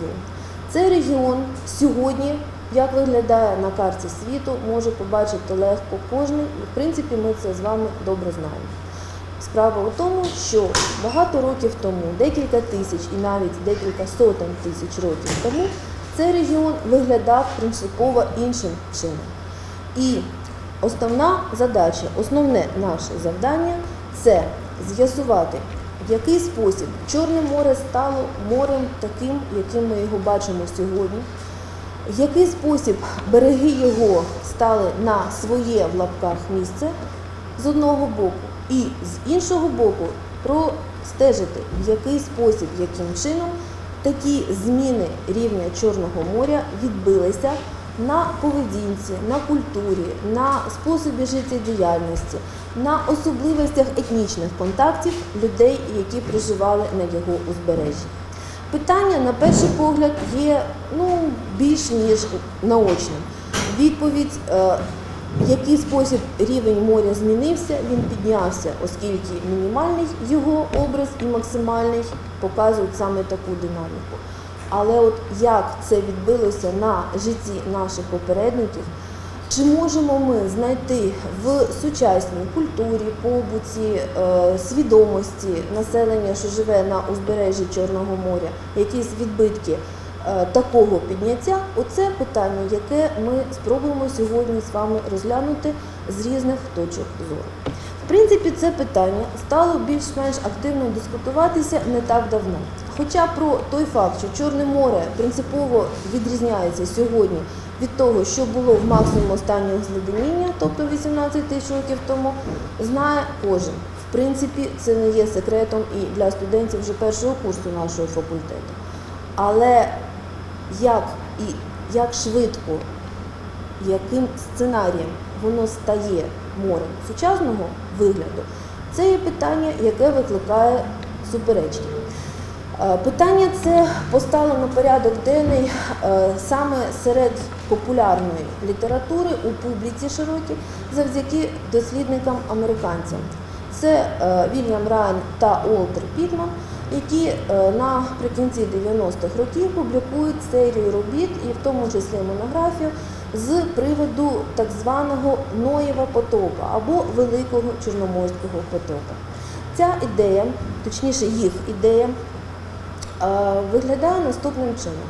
регіон. Цей регіон сьогодні, як виглядає на карті світу, може побачити легко кожен, і в принципі ми це з вами добре знаємо. Справа у тому, що багато років тому, декілька тисяч і навіть декілька сотень тисяч років тому, цей регіон виглядав принципово іншим чином. І основна задача, основне наше завдання це з'ясувати, який спосіб? Чорне море стало морем таким, яким ми його бачимо сьогодні, який спосіб? Береги його стали на своє в лапках місце з одного боку, і з іншого боку простежити, в який спосіб, яким чином такі зміни рівня Чорного моря відбилися на поведінці, на культурі, на способі життєдіяльності, на особливостях етнічних контактів людей, які проживали на його узбережжі. Питання, на перший погляд, є ну, більш ніж наочним. Відповідь, е, який спосіб рівень моря змінився, він піднявся, оскільки мінімальний його образ і максимальний показують саме таку динаміку. Але от як це відбилося на житті наших попередників, чи можемо ми знайти в сучасній культурі, побуті, е, свідомості населення, що живе на узбережжі Чорного моря, якісь відбитки е, такого підняття? Оце питання, яке ми спробуємо сьогодні з вами розглянути з різних точок зору. В принципі, це питання стало більш-менш активно дискутуватися не так давно. Хоча про той факт, що Чорне море принципово відрізняється сьогодні від того, що було в максимуму стані зледеніння, тобто 18 тисяч років тому, знає кожен. В принципі, це не є секретом і для студентів вже першого курсу нашого факультету. Але як і як швидко, яким сценарієм воно стає морем сучасного вигляду, це є питання, яке викликає суперечки. Е, Питання це постало на порядок денний е, саме серед популярної літератури у публіці широкій завдяки дослідникам-американцям. Це е, Вільям Райан та Уолтер Пітман, які наприкінці 90-х років публікують серію робіт, і в тому числі монографію, з приводу так званого Ноєва потопа або Великого Чорноморського потопа. Ця ідея, точніше їх ідея, е, виглядає наступним чином.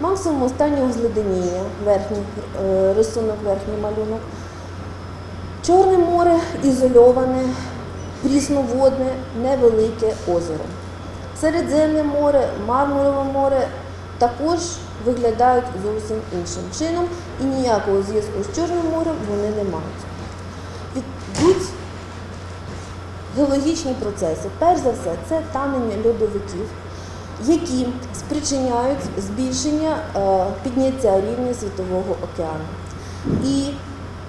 Максимум останнього зледеніння, верхній е, рисунок, верхній малюнок. Чорне море ізольоване, прісноводне, невелике озеро. Середземне море, Мармурове море також виглядають зовсім іншим чином і ніякого зв'язку з Чорним морем вони не мають. Йдуть геологічні процеси. Перш за все, це танення льодовиків, які спричиняють збільшення е, підняття рівня Світового океану. І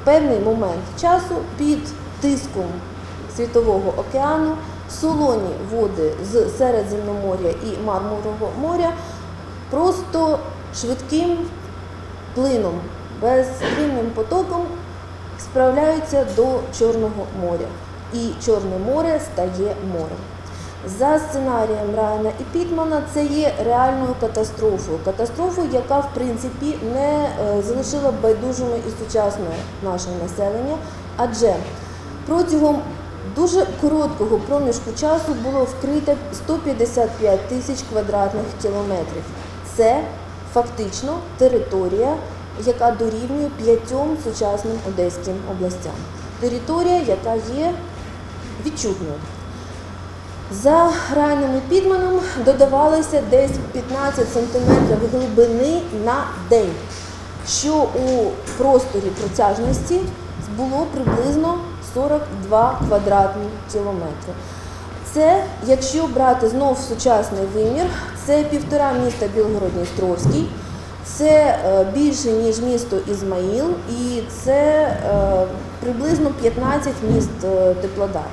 певний момент часу під тиском Світового океану солоні води з Середземноморя і Мармурового моря просто швидким плином, безстрімним потоком справляються до Чорного моря. І Чорне море стає морем. За сценарієм Райана і Пітмана це є реальною катастрофою. Катастрофою, яка в принципі не е, залишила байдужими і сучасне наше населення, адже протягом дуже короткого проміжку часу було вкрито 155 тисяч квадратних кілометрів. Це фактично територія, яка дорівнює п'ятьом сучасним одеським областям. Територія, яка є відчутною. За ранним підманом додавалося десь 15 см глибини на день, що у просторі протяжності було приблизно 42 квадратні кілометри. Це, якщо брати знов сучасний вимір, це півтора міста Білгород-Дністровський, це е, більше, ніж місто Ізмаїл, і це е, приблизно 15 міст е, Теплодар.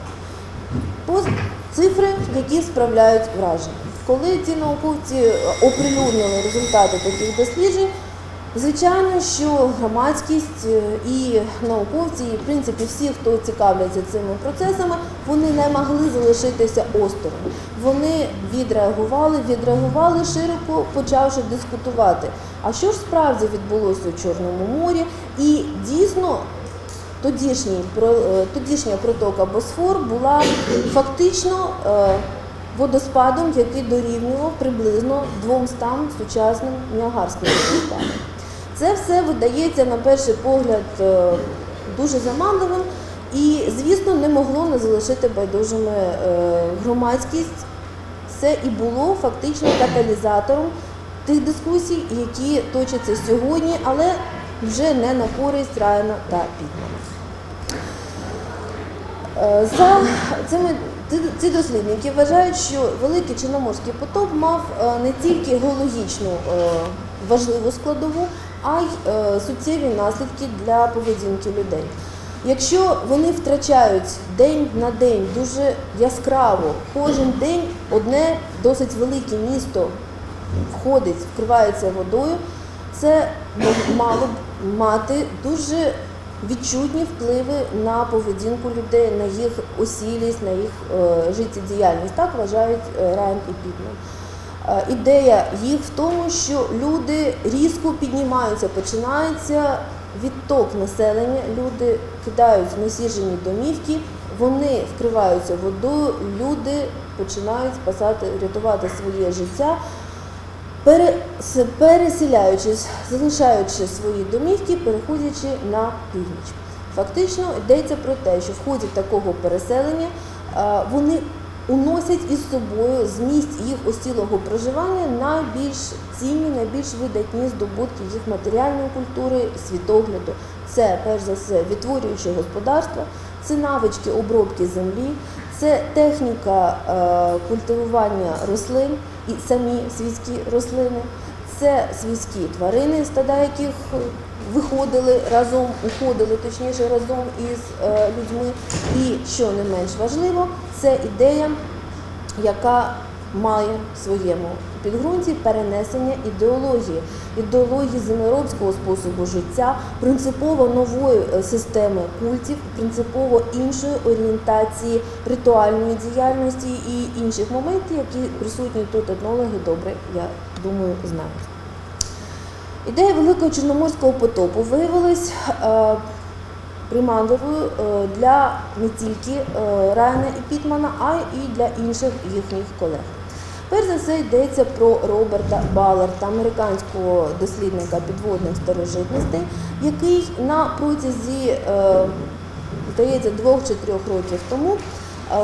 Цифри, які справляють враження. Коли ці науковці оприлюднили результати таких досліджень, Звичайно, що громадськість е, і науковці, і в принципі всі, хто цікавляться цими процесами, вони не могли залишитися осторонь. Вони відреагували, відреагували широко, почавши дискутувати. А що ж справді відбулося у Чорному морі? І дійсно тодішній, е, тодішня протока Босфор була фактично е, водоспадом, який дорівнював приблизно 200 сучасним Ніагарським водоспадам. Це все видається на перший погляд е, дуже заманливим і, звісно, не могло не залишити байдужими е, громадськість. Це і було фактично каталізатором тих дискусій, які точаться сьогодні, але вже не на користь Райана та Пітмана. Е, За цими ці- дослідники вважають, що великий Чорноморський потоп мав не тільки геологічну важливу складову, а й е, суттєві наслідки для поведінки людей. Якщо вони втрачають день на день дуже яскраво, кожен день одне досить велике місто входить, вкривається водою, це мало б мати дуже відчутні впливи на поведінку людей, на їх осілість, на їх е, життєдіяльність. Так вважають е, Райан і Пітман. Е, Ідея їх в тому, що люди різко піднімаються, починається відток населення, люди кидають насіжені домівки, вони вкриваються водою, люди починають спасати, рятувати своє життя. Пере- переселяючись, залишаючи свої домівки, переходячи на північ. Фактично йдеться про те, що в ході такого переселення е, вони уносять із собою з місць їх осілого проживання найбільш цінні, найбільш видатні здобутки їх матеріальної культури, світогляду. Це перш за все відтворююче господарство, це навички обробки землі, це техніка е, культивування рослин і самі свійські рослини, це свійські тварини, стада яких виходили разом, уходили точніше разом із е, людьми. І що не менш важливо, це ідея, яка має в своєму підґрунті перенесення ідеології, ідеології землеробського способу життя, принципово нової е, системи культів, принципово іншої орієнтації ритуальної діяльності і інших моментів, які присутні тут етнологи добре, я думаю, знають. Ідея Великого Чорноморського потопу виявилась е, приманливою е, для не тільки е, Райана і Пітмана, а й для інших їхніх колег. Перш за все йдеться про Роберта Баларта, американського дослідника підводних старожитностей, який на протязі, здається, двох чи трьох років тому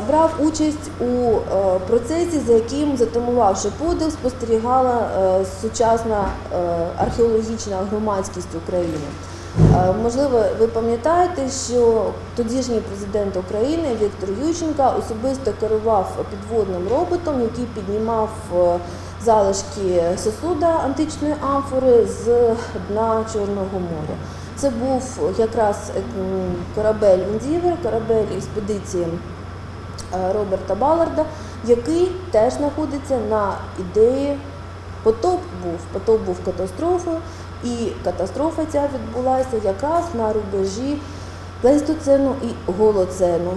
брав участь у е, процесі, за яким, затамувавши подив, спостерігала е, сучасна е, археологічна громадськість України. Е, Можливо, ви пам'ятаєте, що тодішній президент України Віктор Ющенка особисто керував підводним роботом, який піднімав е, залишки сосуда античної амфори з дна Чорного моря. Це був якраз е, корабель Індівер, корабель експедиції е, Роберта Баларда, який теж знаходиться на ідеї Потоп був, потоп був катастрофою, і катастрофа ця відбулася якраз на рубежі плейстоцену і голоцену.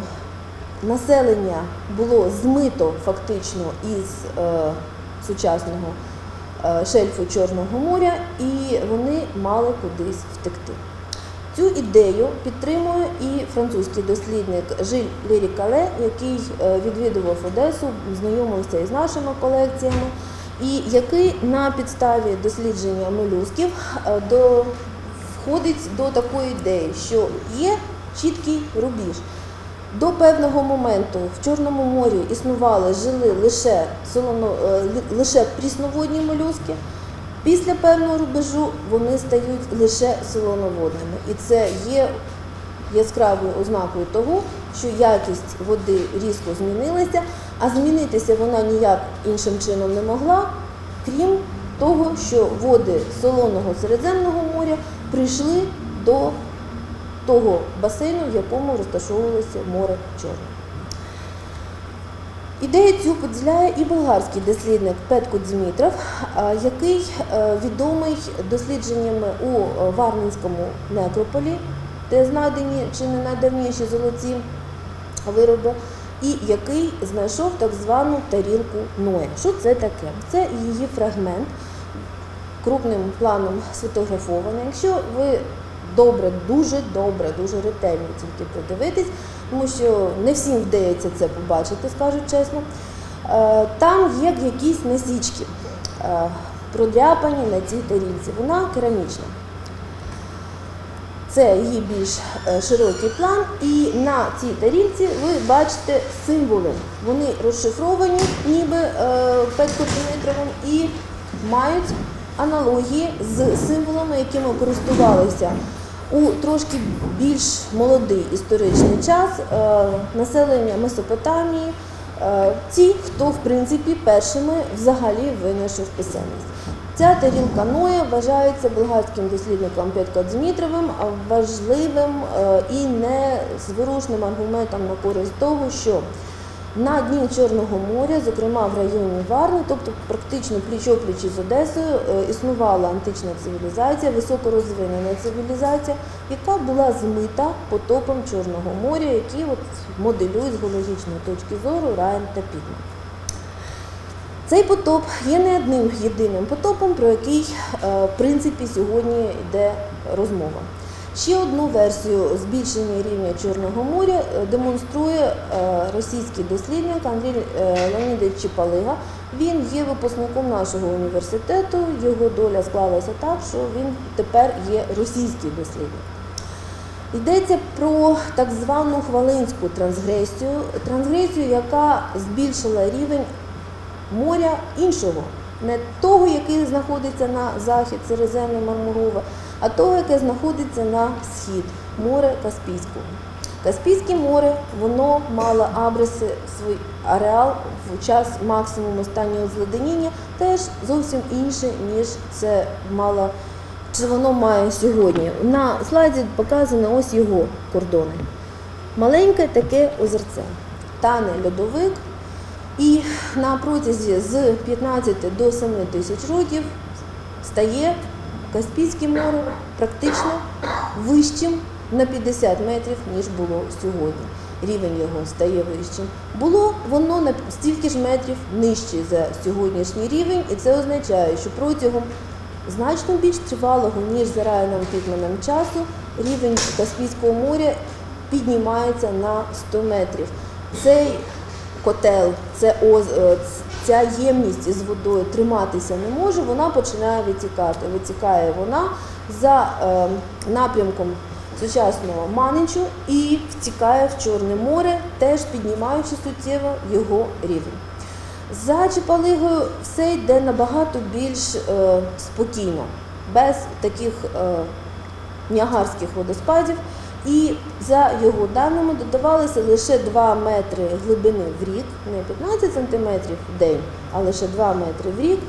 Населення було змито фактично із е, сучасного е, шельфу Чорного моря, і вони мали кудись втекти. Цю ідею підтримує і французький дослідник Жиль Лері Кале, який е, відвідував Одесу, знайомився із нашими колекціями, і який на підставі дослідження молюсків е, до, входить до такої ідеї, що є чіткий рубіж. До певного моменту в Чорному морі існували, жили лише солоно, е, лише прісноводні молюски. Після певного рубежу вони стають лише солоноводними. І це є яскравою ознакою того, що якість води різко змінилася, а змінитися вона ніяк іншим чином не могла, крім того, що води солоного Середземного моря прийшли до того басейну, в якому розташовувалося море Чорне. Ідею цю поділяє і болгарський дослідник Петко Дмитров, е, який е, відомий дослідженнями у Варнинському некрополі, де знайдені чи не найдавніші золоті вироби, і який знайшов так звану тарілку Ноя. Що це таке? Це її фрагмент, крупним планом сфотографований. Якщо ви добре, дуже добре, дуже ретельно тільки придивитись, тому що не всім вдається це побачити, скажу чесно. Е, Там є якісь насічки, е, продряпані на цій тарілці. Вона керамічна. Це її більш е, широкий план, і на цій тарілці ви бачите символи. Вони розшифровані, ніби Петкодмитровим, і мають аналогії з символами, якими користувалися у трошки більш молодий історичний час е, населення Месопотамії, е, ті, хто в принципі першими взагалі винайшов писемність. Ця тарілка Ноя вважається болгарським дослідником Петко Дмитровим важливим е, і незворушним аргументом на користь того, що на дні Чорного моря, зокрема в районі Варни, тобто практично пліч-опліч із Одесою, е, існувала антична цивілізація, високорозвинена цивілізація, яка була змита потопом Чорного моря, які от моделюють з геологічної точки зору Райан та Пітман. Цей потоп є не одним єдиним потопом, про який е, в принципі сьогодні йде розмова. Ще одну версію збільшення рівня Чорного моря е, демонструє е, російський дослідник Андрій е, Леонідович Чіпалига. Він є випускником нашого університету. Його доля склалася так, що він тепер є російський дослідник. Йдеться про так звану хвалинську трансгресію, трансгресію, яка збільшила рівень моря іншого, не того, який знаходиться на захід, Середземне Мармурове, а того, яке знаходиться на схід, море Каспійського. Каспійське море воно мало абриси, свій ареал в час максимуму останнього зледеніння, теж зовсім інше, ніж це мало, чи воно має сьогодні. На слайді показано ось його кордони. Маленьке таке озерце. Тане льодовик, і на протязі з 15 до 7 тисяч років стає Каспійське море практично вищим на 50 метрів, ніж було сьогодні. Рівень його стає вищим. Було воно на стільки ж метрів нижче за сьогоднішній рівень, і це означає, що протягом значно більш тривалого, ніж за Райаном Пітманом часу, рівень Каспійського моря піднімається на 100 метрів. Цей котел, це оз, е, ця ємність із водою триматися не може, вона починає витікати. Витікає вона за е, напрямком сучасного Маничу і втікає в Чорне море, теж піднімаючи суттєво його рівень. За Чепалигою все йде набагато більш е, спокійно, без таких е, ніагарських водоспадів. І за його даними додавалося лише 2 метри глибини в рік, не 15 сантиметрів в день, а лише 2 метри в рік.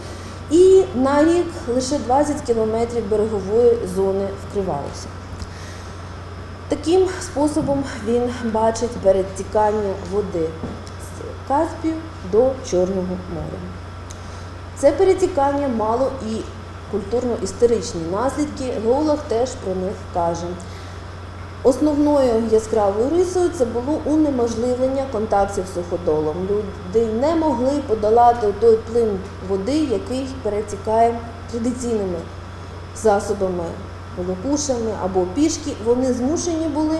І на рік лише 20 кілометрів берегової зони вкривалося. Таким способом він бачить перетікання води з Каспію до Чорного моря. Це перетікання мало і культурно-історичні наслідки. Геолог теж про них каже. Основною яскравою рисою це було унеможливлення контактів з суходолом. Люди не могли подолати той плин води, який перетікає традиційними засобами, волокушами або пішки. Вони змушені були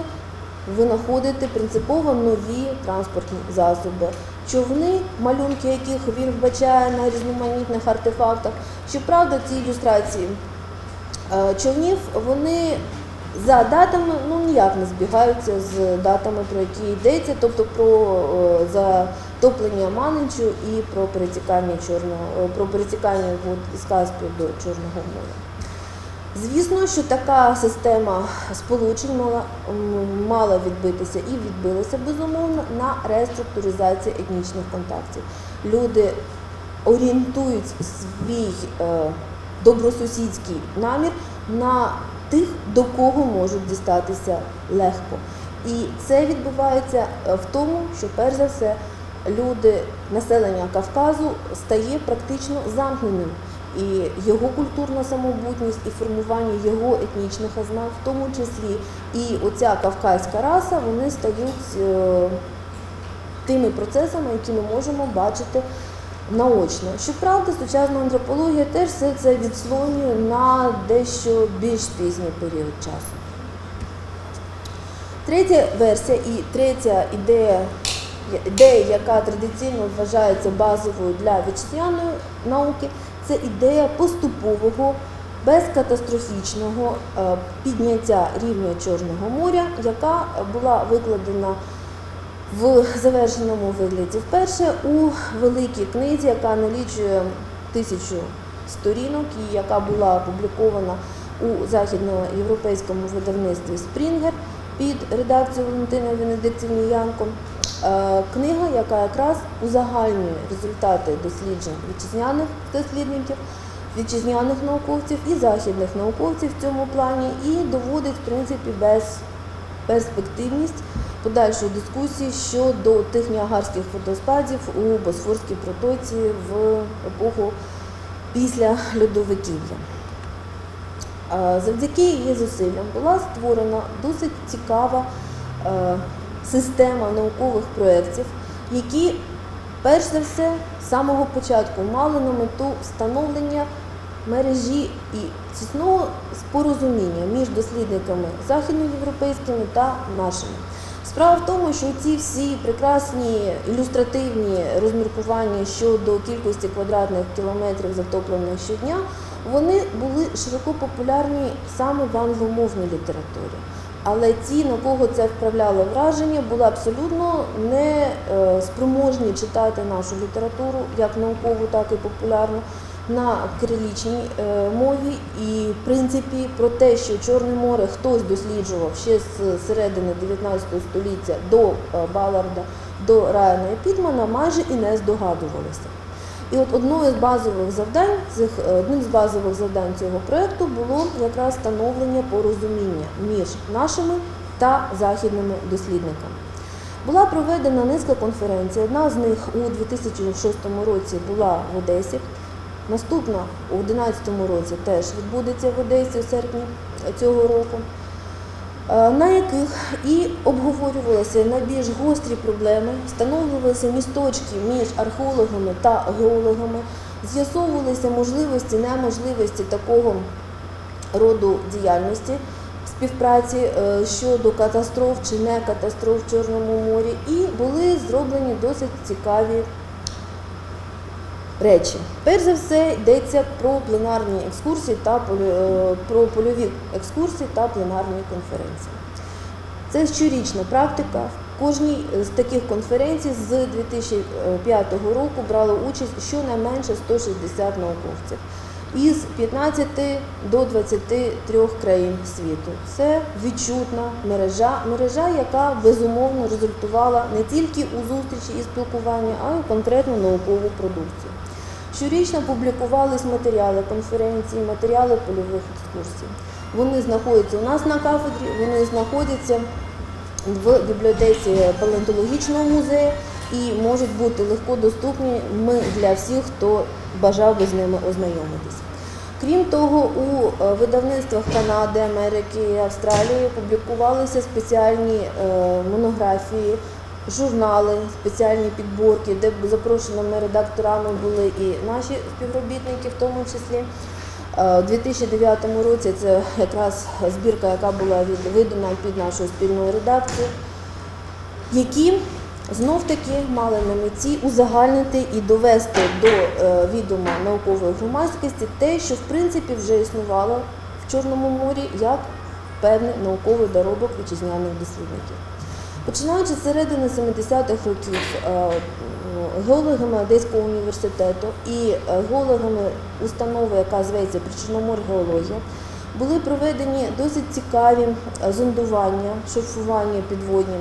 винаходити принципово нові транспортні засоби. Човни, малюнки яких він вбачає на різноманітних артефактах. Щоправда, ці ілюстрації е, човнів вони за датами ну ніяк не збігаються з датами, про які йдеться, тобто про е, затоплення Маничу і про перетікання чорного е, про перетікання вод із Каспію до Чорного моря. Звісно, що така система сполучень мала, мала відбитися і відбилася безумовно на реструктуризації етнічних контактів. Люди орієнтують свій е, добросусідський намір на тих, до кого можуть дістатися легко. І це відбувається е, в тому, що перш за все люди населення Кавказу стає практично замкненим. І його культурна самобутність, і формування його етнічних ознак, в тому числі і оця кавказька раса, вони стають е, тими процесами, які ми можемо бачити наочно. Щоправда, сучасна антропологія теж все це відслонює на дещо більш пізній період часу. Третя версія і третя ідея, ідея, яка традиційно вважається базовою для вітчизняної науки, це ідея поступового безкатастрофічного е, підняття рівня Чорного моря, яка була викладена в завершеному вигляді вперше у великій книзі, яка налічує тисячу сторінок і яка була опублікована у західноєвропейському видавництві Спрінгер під редакцією Валентини Венедиктівни Янко. Е, Книга, яка якраз узагальнює результати досліджень вітчизняних дослідників, вітчизняних науковців і західних науковців в цьому плані, і доводить в принципі без перспективність подальшої дискусії щодо тих ніагарських водоспадів у Босфорській протоці в епоху після льодовиків'я. Е, Завдяки її зусиллям була створена досить цікава е, система наукових проєктів, які, перш за все, з самого початку мали на мету встановлення мережі і тісного спорозуміння між дослідниками західноєвропейськими та нашими. Справа в тому, що ці всі прекрасні ілюстративні розміркування щодо кількості квадратних кілометрів затоплених щодня, вони були широко популярні саме в англомовній літературі. Але ті, на кого це вправляло враження, були абсолютно не е, спроможні читати нашу літературу, як наукову, так і популярну, на кирилічній е, мові. І, в принципі, про те, що Чорне море хтось досліджував ще з середини 19 століття до е, Баларда, до Райана і Підмана, майже і не здогадувалися. І от одною з базових завдань, цих, е, одним з базових завдань цього проєкту було якраз становлення порозуміння між нашими та західними дослідниками. Була проведена низка конференцій. Одна з них у 2006 році була в Одесі. Наступна у 2011 році теж відбудеться в Одесі у серпні цього року е, на яких і обговорювалися найбільш гострі проблеми, встановлювалися місточки між археологами та геологами, з'ясовувалися можливості, неможливості такого роду діяльності співпраці е, щодо катастроф чи не катастроф в Чорному морі, і були зроблені досить цікаві речі. Перш за все йдеться про пленарні екскурсії та е, про польові екскурсії та пленарні конференції. Це щорічна практика. В кожній з таких конференцій з 2005 року брало участь щонайменше 160 науковців із 15 до 23 країн світу. Це відчутна мережа, мережа, яка безумовно результувала не тільки у зустрічі і спілкуванні, а й у конкретну наукову продукцію. Щорічно публікувались матеріали конференцій, матеріали польових екскурсій. Вони знаходяться у нас на кафедрі, вони знаходяться в бібліотеці палеонтологічного музею і можуть бути легко доступні ми для всіх, хто бажав би з ними ознайомитися. Крім того, у е, видавництвах Канади, Америки, Австралії публікувалися спеціальні е, монографії, журнали, спеціальні підборки, де запрошеними редакторами були і наші співробітники, в тому числі. Е, У 2009 році це якраз збірка, яка була видана під нашою спільною редакцією, які знов таки мали на меті узагальнити і довести до е, відома наукової громадськості те, що в принципі вже існувало в Чорному морі як певний науковий доробок вітчизняних дослідників. Починаючи з середини 70-х років е, геологами Одеського університету і е, геологами установи, яка зветься Причорноморгеологія, були проведені досить цікаві е, зондування, шурфування підводні,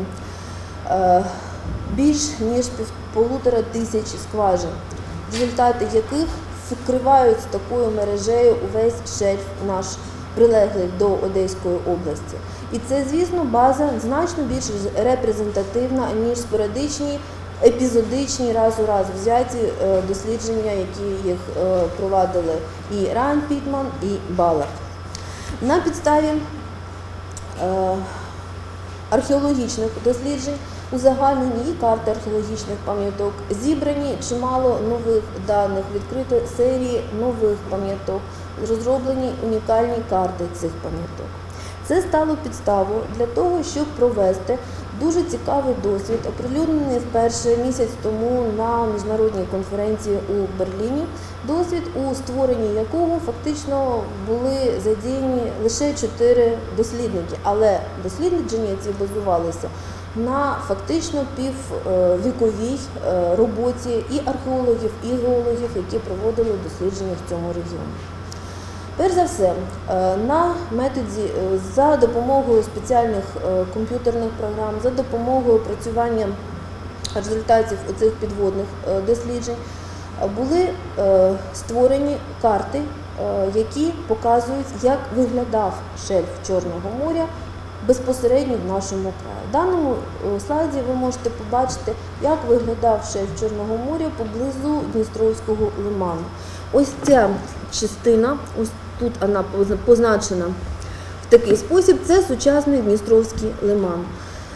більш ніж полутора тисяч скважин, результати яких вкривають такою мережею увесь шельф наш прилеглий до Одеської області. І це, звісно, база значно більш репрезентативна, ніж спорадичні епізодичні раз у раз взяті е, дослідження, які їх е, провадили і Ран Пітман, і Балак. На підставі е, археологічних досліджень, узагальнені і карти археологічних пам'яток, зібрані чимало нових даних, відкрито серії нових пам'яток, розроблені унікальні карти цих пам'яток. Це стало підставою для того, щоб провести дуже цікавий досвід, оприлюднений вперше місяць тому на міжнародній конференції у Берліні. Досвід, у створенні якого фактично були задіяні лише чотири дослідники, але дослідження ці базувалися на фактично піввіковій е, роботі і археологів, і геологів, які проводили дослідження в цьому регіоні. Перш за все, е, на методі е, за допомогою спеціальних е, комп'ютерних програм, за допомогою опрацювання результатів цих підводних досліджень були створені карти, які показують, як виглядав шельф Чорного моря безпосередньо в нашому краї. В даному слайді ви можете побачити, як виглядав шельф Чорного моря поблизу Дністровського лиману. Ось ця частина, ось тут вона позначена в такий спосіб, це сучасний Дністровський лиман.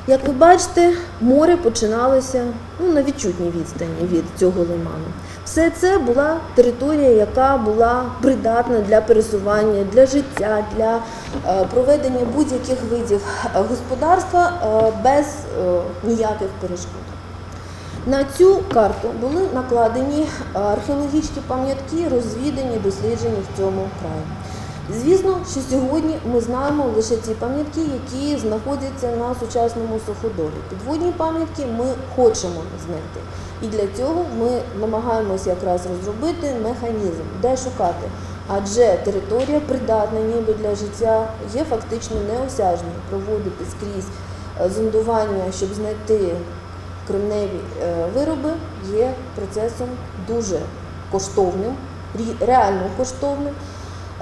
Як ви бачите, море починалося ну, на відчутній відстані від цього лиману. Все це була територія, яка була придатна для пересування, для життя, для е, проведення будь-яких видів е, господарства е, без ніяких перешкод. На цю карту були накладені е, археологічні пам'ятки, розвідані, досліджені в цьому краї. Звісно, що сьогодні ми знаємо лише ті пам'ятки, які знаходяться на сучасному суходолі. Підводні пам'ятки ми хочемо знайти. І для цього ми намагаємося якраз розробити механізм, де шукати. Адже територія придатна ніби для життя є фактично неосяжною. Проводити скрізь е, зондування, щоб знайти кремневі е, вироби, є процесом дуже коштовним, реально коштовним.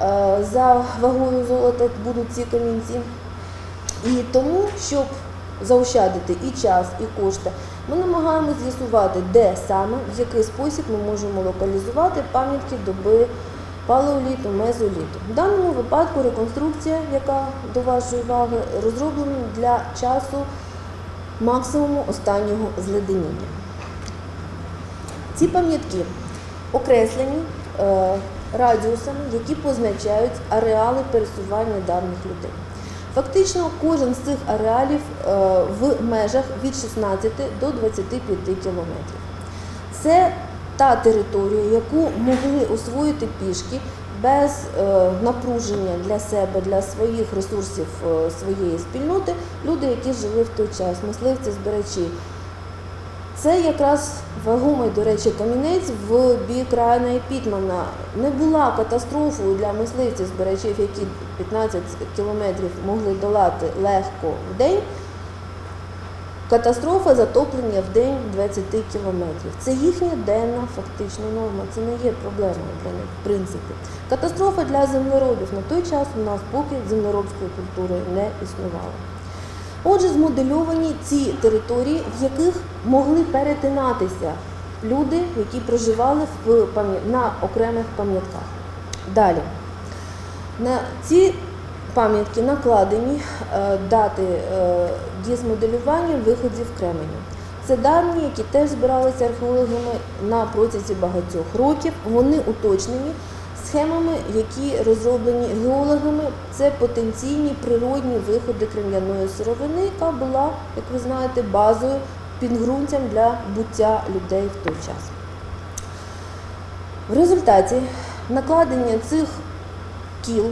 Е, За вагою золота будуть ці камінці. І тому, щоб заощадити і час, і кошти, ми намагаємося з'ясувати, де саме, в який спосіб ми можемо локалізувати пам'ятки доби палеоліту, мезоліту. В даному випадку реконструкція, яка до вашої уваги, розроблена для часу максимуму останнього зледеніння. Ці пам'ятки окреслені е, радіусами, які позначають ареали пересування давніх людей. Фактично, кожен з цих ареалів е, в межах від 16 до 25 кілометрів. Це та територія, яку могли освоїти пішки без е, напруження для себе, для своїх ресурсів е, своєї спільноти, люди, які жили в той час, мисливці, збирачі. Це якраз вагомий, до речі, камінець в бік Райана і Пітмана. Не була катастрофою для мисливців збирачів, які 15 кілометрів могли долати легко в день. Катастрофа затоплення в день 20 кілометрів. Це їхня денна фактична норма. Це не є проблемою для них, в принципі. Катастрофа для землеробів на той час у нас поки землеробської культури не існувало. Отже, змодельовані ці території, в яких могли перетинатися люди, які проживали в на окремих пам'ятках. Далі. На ці пам'ятки накладені е, дати е, дієзмоделювання виходів Кременю. Це дані, які теж збиралися археологами на протязі багатьох років. Вони уточнені схемами, які розроблені геологами. Це потенційні природні виходи крем'яної сировини, яка була, як ви знаєте, базою підґрунтям для буття людей в той час. В результаті накладення цих кіл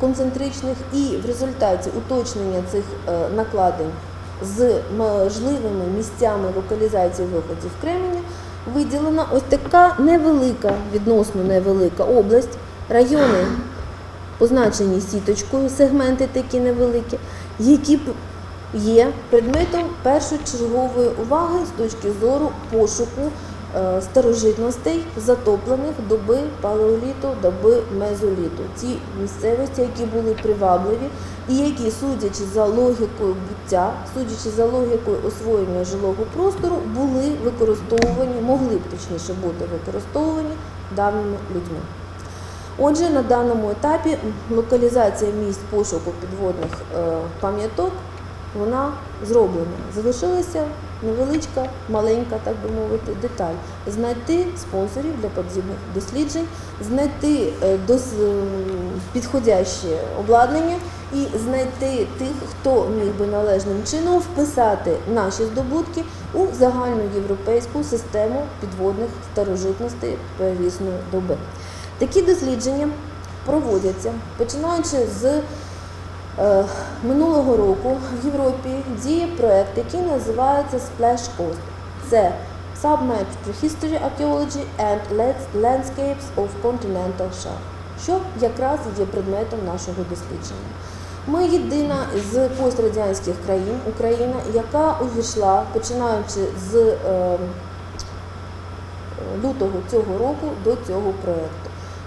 концентричних і в результаті уточнення цих е, накладень з можливими місцями локалізації виходів Кременя виділена ось така невелика, відносно невелика область, райони, позначені сіточкою, сегменти такі невеликі, які є предметом першочергової уваги з точки зору пошуку старожитностей, затоплених доби палеоліту, доби мезоліту. Ті місцевості, які були привабливі і які, судячи за логікою буття, судячи за логікою освоєння жилого простору, були використовувані, могли б точніше бути використовувані давніми людьми. Отже, на даному етапі локалізація місць пошуку підводних е, пам'яток вона зроблена. Залишилася невеличка, маленька, так би мовити, деталь. Знайти спонсорів для подібних досліджень, знайти е, дос- підходяще обладнання і знайти тих, хто міг би належним чином вписати наші здобутки у загальну європейську систему підводних старожитностей первісної доби. Такі дослідження проводяться починаючи з е, минулого року в Європі діє проект, який називається Splash Coast. Це Submerged Prehistory Archaeology and Landscapes of Continental Shelf, що якраз є предметом нашого дослідження. Ми єдина з пострадянських країн, Україна, яка увійшла, починаючи з е, лютого цього року до цього проєкту.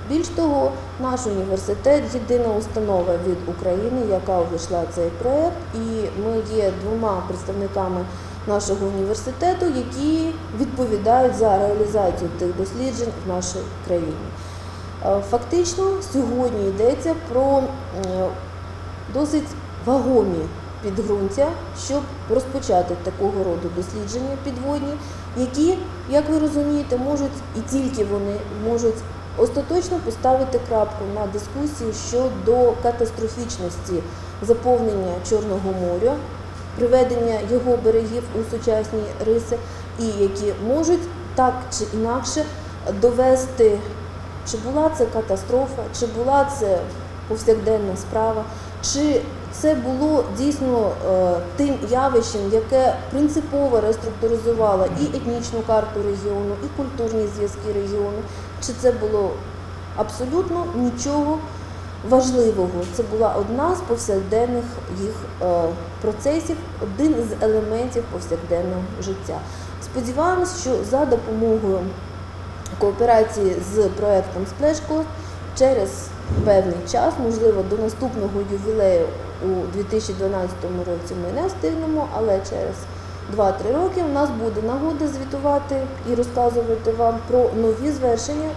Більш того, наш університет єдина установа від України, яка увійшла в цей проєкт, і ми є двома представниками нашого університету, які відповідають за реалізацію тих досліджень в нашій країні. Е, Фактично, сьогодні йдеться про досить вагомі підґрунтя, щоб розпочати такого роду дослідження підводні, які, як ви розумієте, можуть і тільки вони можуть остаточно поставити крапку на дискусії щодо катастрофічності заповнення Чорного моря, приведення його берегів у сучасні риси, і які можуть так чи інакше довести, чи була це катастрофа, чи була це повсякденна справа, чи це було дійсно е, тим явищем, яке принципово реструктуризувало і етнічну карту регіону, і культурні зв'язки регіону, чи це було абсолютно нічого важливого. Це була одна з повсякденних їх е, процесів, один з елементів повсякденного життя. Сподіваємось, що за допомогою кооперації з проектом Splash через певний час, можливо, до наступного ювілею у 2012 році ми не встигнемо, але через 2-3 роки у нас буде нагода звітувати і розказувати вам про нові звершення